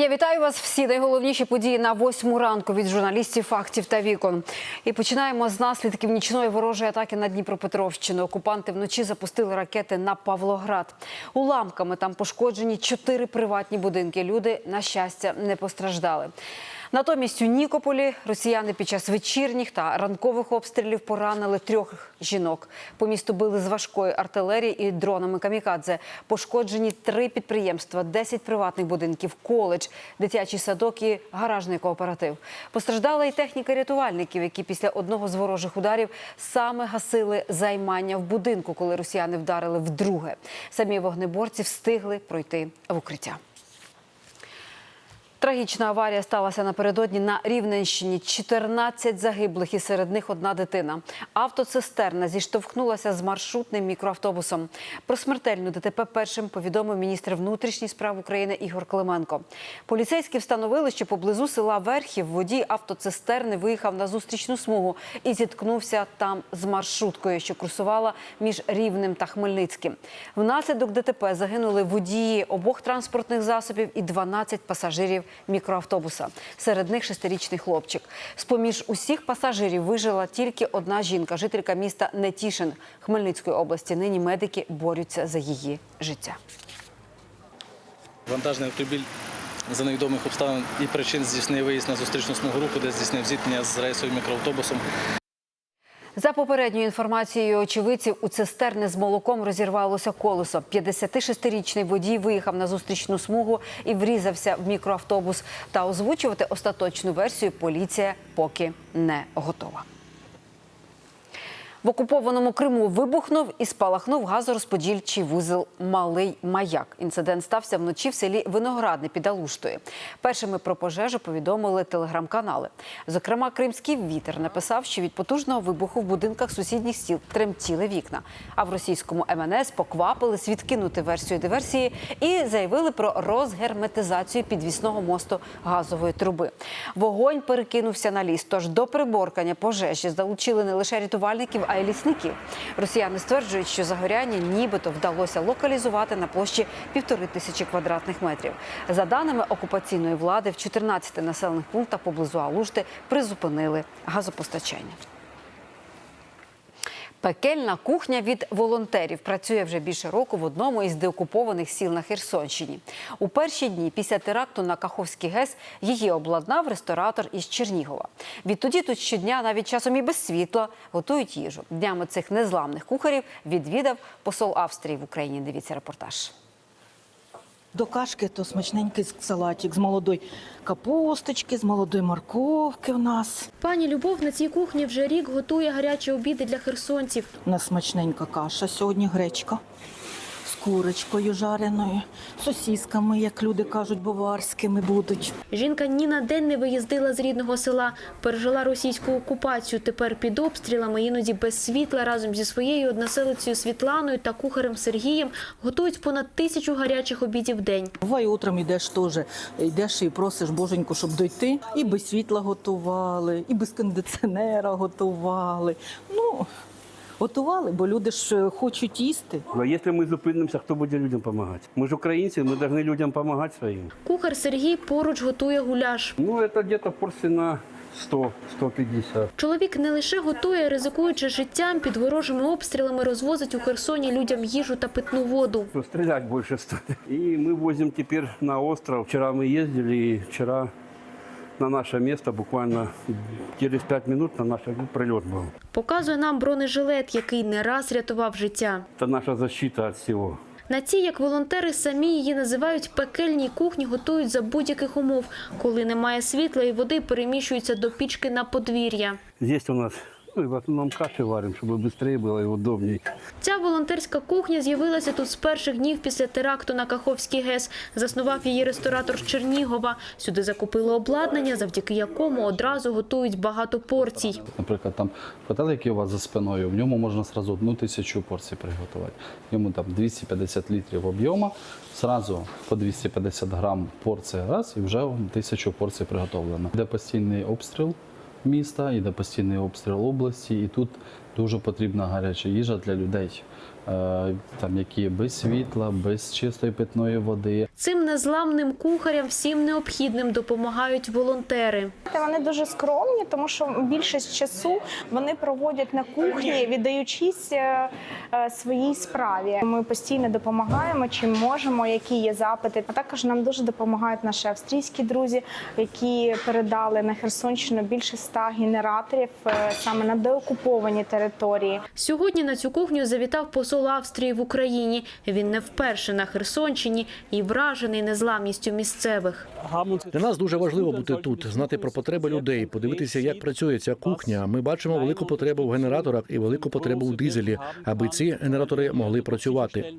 Я вітаю вас всі найголовніші події на восьму ранку від журналістів фактів та вікон. І починаємо з наслідків нічної ворожої атаки на Дніпропетровщину. Окупанти вночі запустили ракети на Павлоград. Уламками там пошкоджені чотири приватні будинки. Люди, на щастя, не постраждали. Натомість у Нікополі росіяни під час вечірніх та ранкових обстрілів поранили трьох жінок. По місту били з важкої артилерії і дронами камікадзе. Пошкоджені три підприємства, 10 приватних будинків, коледж, дитячий садок і гаражний кооператив. Постраждала і техніка рятувальників, які після одного з ворожих ударів саме гасили займання в будинку, коли росіяни вдарили вдруге. Самі вогнеборці встигли пройти в укриття. Трагічна аварія сталася напередодні на Рівненщині. 14 загиблих і серед них одна дитина. Автоцистерна зіштовхнулася з маршрутним мікроавтобусом. Про смертельну ДТП першим повідомив міністр внутрішніх справ України Ігор Клименко. Поліцейські встановили, що поблизу села Верхів водій автоцистерни виїхав на зустрічну смугу і зіткнувся там з маршруткою, що курсувала між Рівнем та Хмельницьким. Внаслідок ДТП загинули водії обох транспортних засобів і 12 пасажирів мікроавтобуса. Серед них шестирічний хлопчик. З-поміж усіх пасажирів вижила тільки одна жінка, жителька міста Нетішин Хмельницької області. Нині медики борються за її життя. Вантажний автомобіль за невідомих обставин і причин здійснив виїзд на зустрічну смугу руху, де здійснив зіткнення з рейсовим мікроавтобусом. За попередньою інформацією очевидців, у цистерни з молоком розірвалося колесо. 56-річний водій виїхав на зустрічну смугу і врізався в мікроавтобус. Та озвучувати остаточну версію поліція поки не готова. В окупованому Криму вибухнув і спалахнув газорозподільчий вузол Малий Маяк. Інцидент стався вночі в селі Виноградне під Алуштою. Першими про пожежу повідомили телеграм-канали. Зокрема, кримський вітер написав, що від потужного вибуху в будинках сусідніх сіл тремтіли вікна. А в російському МНС поквапились відкинути версію диверсії і заявили про розгерметизацію підвісного мосту газової труби. Вогонь перекинувся на ліс. Тож до приборкання пожежі залучили не лише рятувальників, а й лісників. Росіяни стверджують, що загоряння нібито вдалося локалізувати на площі півтори тисячі квадратних метрів. За даними окупаційної влади, в 14 населених пунктах поблизу Алушти призупинили газопостачання. Пекельна кухня від волонтерів працює вже більше року в одному із деокупованих сіл на Херсонщині. У перші дні після теракту на Каховський ГЕС її обладнав ресторатор із Чернігова. Відтоді тут щодня, навіть часом і без світла, готують їжу. Днями цих незламних кухарів відвідав посол Австрії в Україні. Дивіться репортаж. До кашки то смачненький салатик з молодої капусточки, з молодої морковки у нас. Пані Любов на цій кухні вже рік готує гарячі обіди для херсонців. У нас смачненька каша сьогодні, гречка курочкою жареною, сосісками, як люди кажуть, баварськими будуть. Жінка ні на день не виїздила з рідного села, пережила російську окупацію. Тепер під обстрілами, іноді без світла, разом зі своєю односелицею Світланою та кухарем Сергієм готують понад тисячу гарячих обідів в день. Буває, утром йдеш теж, йдеш і просиш боженьку, щоб дойти. І без світла готували, і без кондиціонера готували. Ну, готували, бо люди ж е, хочуть їсти. А якщо ми зупинимося, хто буде людям допомагати? Ми ж українці, ми повинні людям допомагати своїм. Кухар Сергій поруч готує гуляш. Ну, це десь порції на 100-150. Чоловік не лише готує, ризикуючи життям, під ворожими обстрілами розвозить у Херсоні людям їжу та питну воду. Что стрелять больше стоит. И мы возим теперь на остров. Вчера мы ездили, и вчера на наше місце буквально через 5 минут на наш прильот був. Показує нам бронежилет, який не раз рятував життя. Це наша защита від всього. На цій, як волонтери, самі її називають пекельній кухні, готують за будь-яких умов. Коли немає світла і води, переміщуються до пічки на подвір'я. Є у нас ну, в основном каши варим, чтобы быстрее было и удобнее. Ця волонтерська кухня з'явилася тут з перших днів після теракту на Каховський ГЕС. Заснував її ресторатор з Чернігова. Сюди закупили обладнання, завдяки якому одразу готують багато порцій. Наприклад, там котел, який у вас за спиною, в ньому можна сразу одну тисячу порцій приготувати. В ньому там 250 літрів об'єму, сразу по 250 грам порція раз і вже тисячу порцій приготовлено. Йде постійний обстріл міста, іде постійний обстріл області, і тут Дуже потрібна гаряча їжа для людей, е, там, які без світла, без чистої питної води. Цим незламним кухарям всім необхідним допомагають волонтери. Вони дуже скромні, тому що більшість часу вони проводять на кухні, віддаючись е, е, своїй справі. Ми постійно допомагаємо, чим можемо, які є запити. А також нам дуже допомагають наші австрійські друзі, які передали на Херсонщину більше ста генераторів саме на деокуповані території. Сьогодні на цю кухню завітав посол Австрії в Україні. Він не вперше на Херсонщині і вражений незламністю місцевих. Для нас дуже важливо бути тут, знати про потреби людей, подивитися, як працює ця кухня. Ми бачимо велику потребу в генераторах і велику потребу у дизелі, аби ці генератори могли працювати.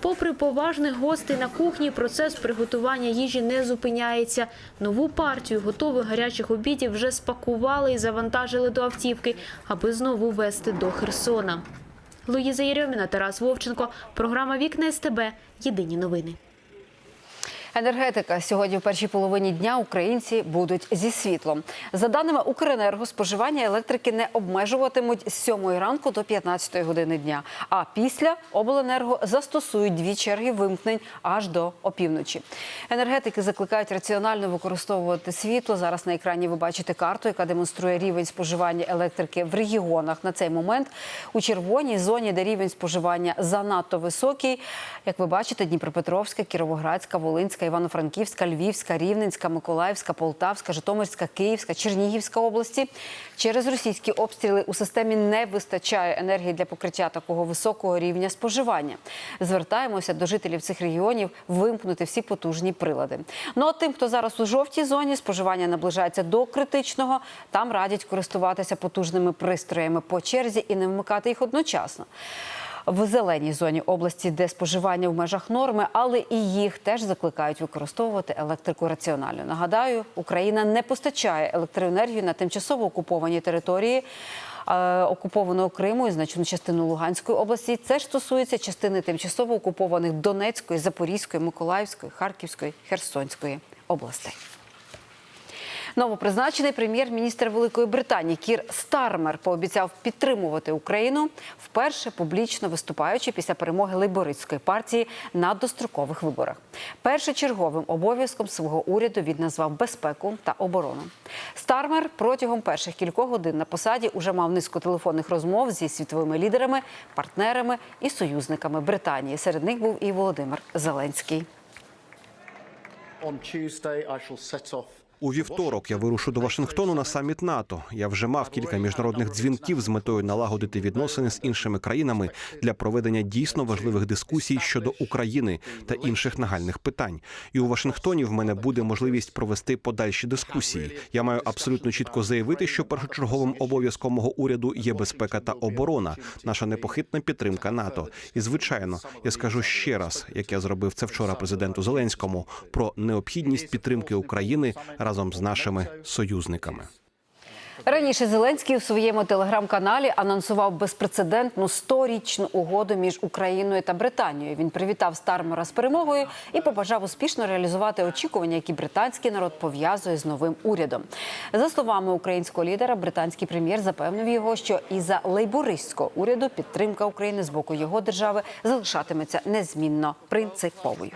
Попри поважних гостей на кухні, процес приготування їжі не зупиняється. Нову партію готових гарячих обідів вже спакували і завантажили до автівки, аби знову везти до Херсона. Луїза Єрьоміна, Тарас Вовченко. Програма Вікна СТБ. Єдині новини. Енергетика сьогодні в першій половині дня українці будуть зі світлом. За даними Укренерго, споживання електрики не обмежуватимуть з 7 ранку до 15 години дня. А після обленерго застосують дві черги вимкнень аж до опівночі. Енергетики закликають раціонально використовувати світло. Зараз на екрані ви бачите карту, яка демонструє рівень споживання електрики в регіонах. На цей момент у червоній зоні, де рівень споживання занадто високий, як ви бачите, Дніпропетровська, Кіровоградська, Волинська, Івано-Франківська, Львівська, Рівненська, Миколаївська, Полтавська, Житомирська, Київська, Чернігівська області. Через російські обстріли у системі не вистачає енергії для покриття такого високого рівня споживання. Звертаємося до жителів цих регіонів вимкнути всі потужні прилади. Ну а тим, хто зараз у жовтій зоні, споживання наближається до критичного. Там радять користуватися потужними пристроями по черзі і не вмикати їх одночасно. В зеленій зоні області, де споживання в межах норми, але і їх теж закликають використовувати електрику раціонально. Нагадаю, Україна не постачає електроенергію на тимчасово окуповані території. е, Окупованого Криму і значну частину Луганської області це ж стосується частини тимчасово окупованих Донецької, Запорізької, Миколаївської, Харківської, Херсонської областей. Новопризначений прем'єр-міністр Великої Британії Кір Стармер пообіцяв підтримувати Україну вперше публічно виступаючи після перемоги лейбористської партії на дострокових виборах. Першочерговим обов'язком свого уряду він назвав безпеку та оборону. Стармер протягом перших кількох годин на посаді уже мав низку телефонних розмов зі світовими лідерами, партнерами і союзниками Британії. Серед них був і Володимир Зеленський. On Tuesday, I shall set off У вівторок я вирушу до Вашингтону на саміт НАТО. Я вже мав кілька міжнародних дзвінків з метою налагодити відносини з іншими країнами для проведення дійсно важливих дискусій щодо України та інших нагальних питань. І у Вашингтоні в мене буде можливість провести подальші дискусії. Я маю абсолютно чітко заявити, що першочерговим обов'язком мого уряду є безпека та оборона, наша непохитна підтримка НАТО. І звичайно, я скажу ще раз, як я зробив це вчора президенту Зеленському, про необхідність підтримки України разом з нашими союзниками. Раніше Зеленський у своєму телеграм-каналі анонсував безпрецедентну сторічну угоду між Україною та Британією. Він привітав Стармера з перемогою і побажав успішно реалізувати очікування, які британський народ пов'язує з новим урядом. За словами українського лідера, британський прем'єр запевнив його, що і за лейбористського уряду підтримка України з боку його держави залишатиметься незмінно принциповою.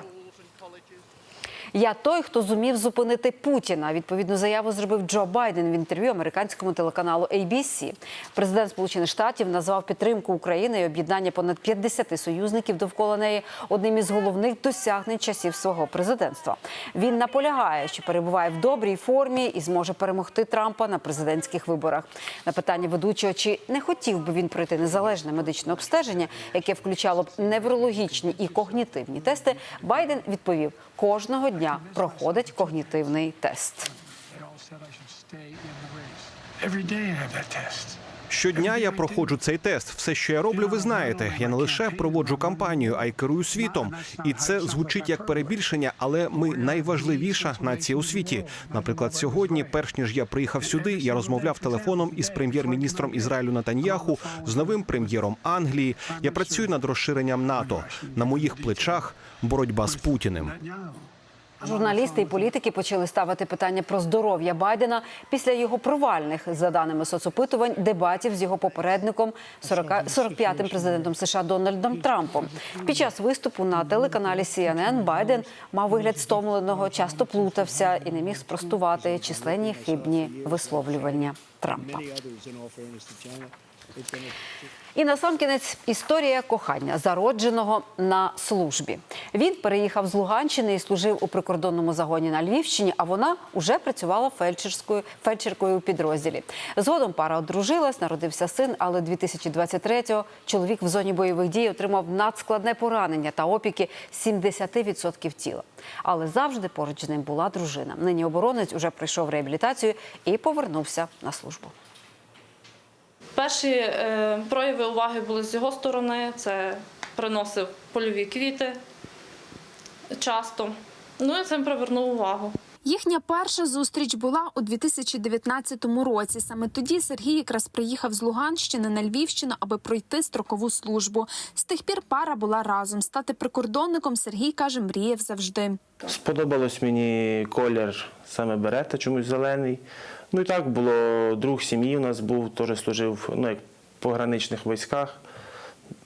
Я той, хто зумів зупинити Путіна. Відповідну заяву зробив Джо Байден в інтерв'ю американському телеканалу ABC. Президент Сполучених Штатів назвав підтримку України і об'єднання понад 50 союзників довкола неї одним із головних досягнень часів свого президентства. Він наполягає, що перебуває в добрій формі і зможе перемогти Трампа на президентських виборах. На питання ведучого, чи не хотів би він пройти незалежне медичне обстеження, яке включало б неврологічні і когнітивні тести, Байден відповів: кожного дня проходить когнітивний тест. Щодня я проходжу цей тест. Все, що я роблю, ви знаєте. Я не лише проводжу кампанію, а й керую світом. І це звучить як перебільшення, але ми найважливіша нація у світі. Наприклад, сьогодні, перш ніж я приїхав сюди, я розмовляв телефоном із прем'єр-міністром Ізраїлю Натаньяху, з новим прем'єром Англії. Я працюю над розширенням НАТО. На моїх плечах боротьба з Путіним. Журналісти і політики почали ставити питання про здоров'я Байдена після його провальних, за даними соцопитувань, дебатів з його попередником 40 45-м президентом США Дональдом Трампом. Під час виступу на телеканалі CNN Байден мав вигляд стомленого, часто плутався і не міг спростувати численні хибні висловлювання Трампа. І насамкінець історія кохання, зародженого на службі. Він переїхав з Луганщини і служив у прикордонному загоні на Львівщині, а вона уже працювала фельдшерською фельдшеркою у підрозділі. Згодом пара одружилась, народився син, але 2023-го чоловік в зоні бойових дій отримав надскладне поранення та опіки 70% тіла. Але завжди поруч з ним була дружина. Нині оборонець уже пройшов реабілітацію і повернувся на службу. Перші е, прояви уваги були з його сторони. Це приносив польові квіти часто. Ну і цим привернув увагу. Їхня перша зустріч була у 2019 році. Саме тоді Сергій якраз приїхав з Луганщини на Львівщину, аби пройти строкову службу. З тих пір пара була разом. Стати прикордонником Сергій каже, мріяв завжди. Сподобалось мені колір саме берета, чомусь зелений. Ну і так було друг сім'ї у нас був, теж служив ну, як в пограничних військах.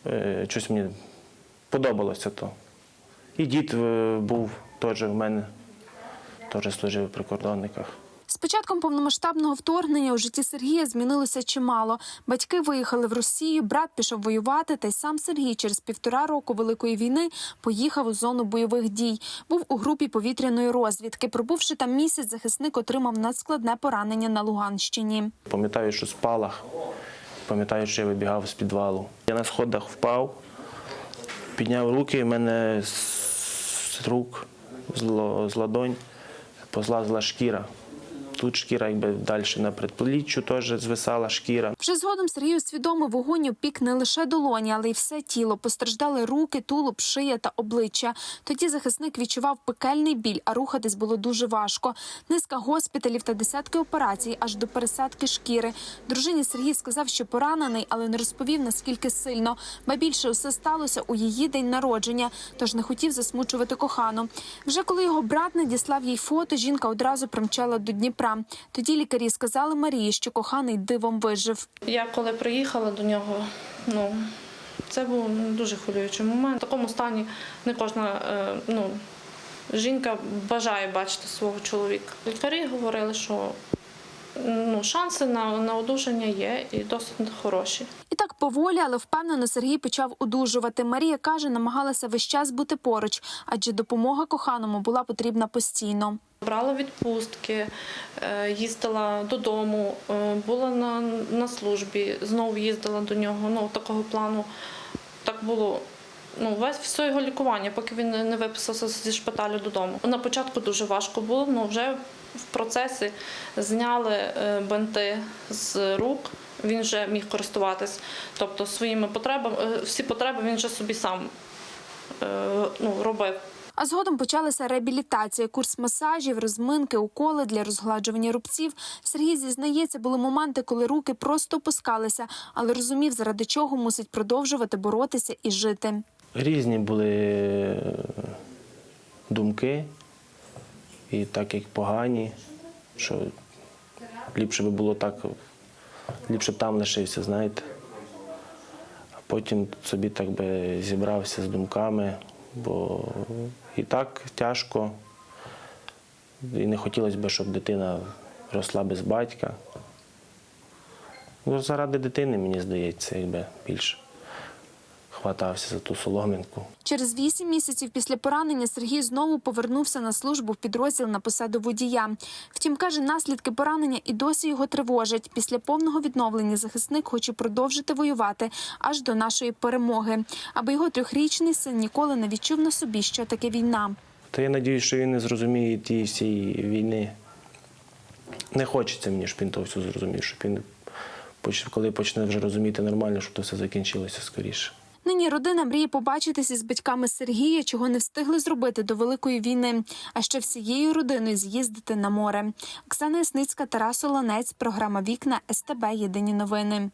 Е, Щось мені подобалося то. І дід е, був теж в мене, теж служив в прикордонниках. Початком повномасштабного вторгнення у житті Сергія змінилося чимало. Батьки виїхали в Росію, брат пішов воювати, та й сам Сергій через півтора року великої війни поїхав у зону бойових дій. Був у групі повітряної розвідки. Пробувши там місяць, захисник отримав надскладне поранення на Луганщині. Пам'ятаю, що спалах, пам'ятаю, що я вибігав з підвалу. Я на сходах впав, підняв руки, і мене з рук, з ладонь позлазила шкіра. Тут шкіра якби далі на предпліччю теж звисала шкіра. Вже згодом Сергій усвідомив вогонь опік не лише долоні, але й все тіло. Постраждали руки, тулуб, шия та обличчя. Тоді захисник відчував пекельний біль, а рухатись було дуже важко. Низка госпіталів та десятки операцій аж до пересадки шкіри. Дружині Сергій сказав, що поранений, але не розповів наскільки сильно. Ба більше усе сталося у її день народження, тож не хотів засмучувати кохану. Вже коли його брат надіслав їй фото, жінка одразу примчала до Дніпра. Тоді лікарі сказали Марії, що коханий дивом вижив. Я коли приїхала до нього, ну це був дуже хвилюючий момент. В такому стані не кожна е, ну, жінка бажає бачити свого чоловіка. Лікарі говорили, що ну, шанси на, на одужання є і досить хороші. І так поволі, але впевнено Сергій почав одужувати. Марія каже, намагалася весь час бути поруч, адже допомога коханому була потрібна постійно. Брала відпустки, е, їздила додому, е, була на, на службі, знову їздила до нього. Ну, такого плану так було. Ну, весь все його лікування, поки він не виписався зі шпиталю додому. На початку дуже важко було, але вже в процесі зняли е, бинти з рук. Він вже міг користуватись, тобто своїми потребами, е, всі потреби він вже собі сам е, ну, робив. А згодом почалася реабілітація, курс масажів, розминки, уколи для розгладжування рубців. Сергій зізнається, були моменти, коли руки просто опускалися, але розумів, заради чого мусить продовжувати боротися і жити. Різні були е, думки, і так як погані, що ліпше би було так, ліпше б там лишився, знаєте. А потім собі так би зібрався з думками, бо і так тяжко, і не хотілося б, щоб дитина росла без батька. Ну, заради дитини, мені здається, якби більше хватався за ту соломинку. Через вісім місяців після поранення Сергій знову повернувся на службу в підрозділ на посаду водія. Втім, каже, наслідки поранення і досі його тривожать. Після повного відновлення захисник хоче продовжити воювати аж до нашої перемоги, аби його трьохрічний син ніколи не відчув на собі, що таке війна. Та я сподіваюся, що він не зрозуміє тієї всієї війни. Не хочеться мені, щоб він то все зрозумів, щоб він коли почне вже розуміти нормально, щоб то все закінчилося скоріше. Нині родина мріє побачитися з батьками Сергія, чого не встигли зробити до великої війни. А ще всією родиною з'їздити на море. Оксана Ясницька, Тарас Оланець, програма Вікна СТБ. Єдині новини.